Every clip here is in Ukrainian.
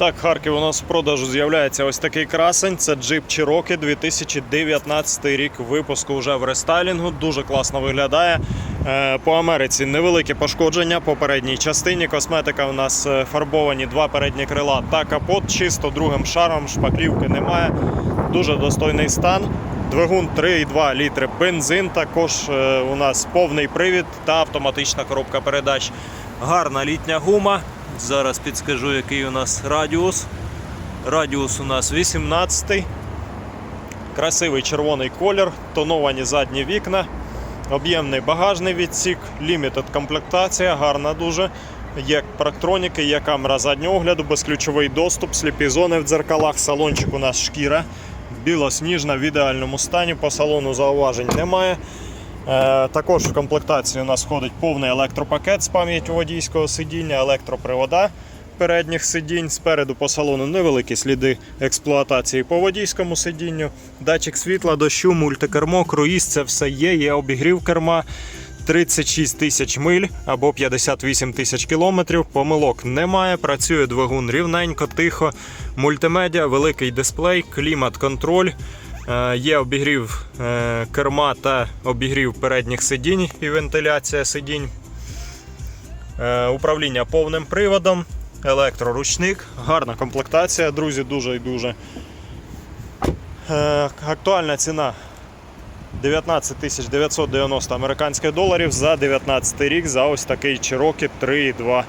Так, Харків у нас в продажу з'являється ось такий красень. Це джип Cherokee 2019 рік випуску вже в рестайлінгу. Дуже класно виглядає. Е, По Америці невеликі пошкодження по передній частині. Косметика у нас е, фарбовані два передні крила та капот. Чисто другим шаром, шпаклівки немає. Дуже достойний стан. Двигун 3,2 літри бензин. Також е, у нас повний привід та автоматична коробка передач. Гарна літня гума. Зараз підскажу, який у нас радіус. Радіус у нас 18. Красивий червоний колір, тоновані задні вікна, об'ємний багажний відсік, лімітед комплектація, гарна дуже. Є парктроніки, є камера заднього огляду, безключовий доступ, сліпі зони в дзеркалах, салончик у нас шкіра, білосніжна в ідеальному стані, по салону зауважень немає. Е, також в комплектації у нас входить повний електропакет з пам'яттю водійського сидіння, електропривода передніх сидінь. Спереду по салону невеликі сліди експлуатації по водійському сидінню. Датчик світла, дощу, мультикермо, круїз це все є. Є обігрів керма. 36 тисяч миль або 58 тисяч кілометрів. Помилок немає. Працює двигун рівненько, тихо. Мультимедіа, великий дисплей, клімат-контроль. Е, Є обігрів е, керма та обігрів передніх сидінь і вентиляція сидінь. Е, Управління повним приводом, електроручник, гарна комплектація, друзі, дуже і дуже. Е, Актуальна ціна 19 990 американських доларів за 19 рік за ось такий Cherokee 3.2.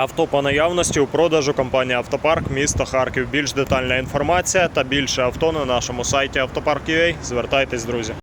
Авто по наявності у продажу компанія Автопарк, місто Харків. Більш детальна інформація та більше авто на нашому сайті автопарк.ua. Звертайтесь, друзі.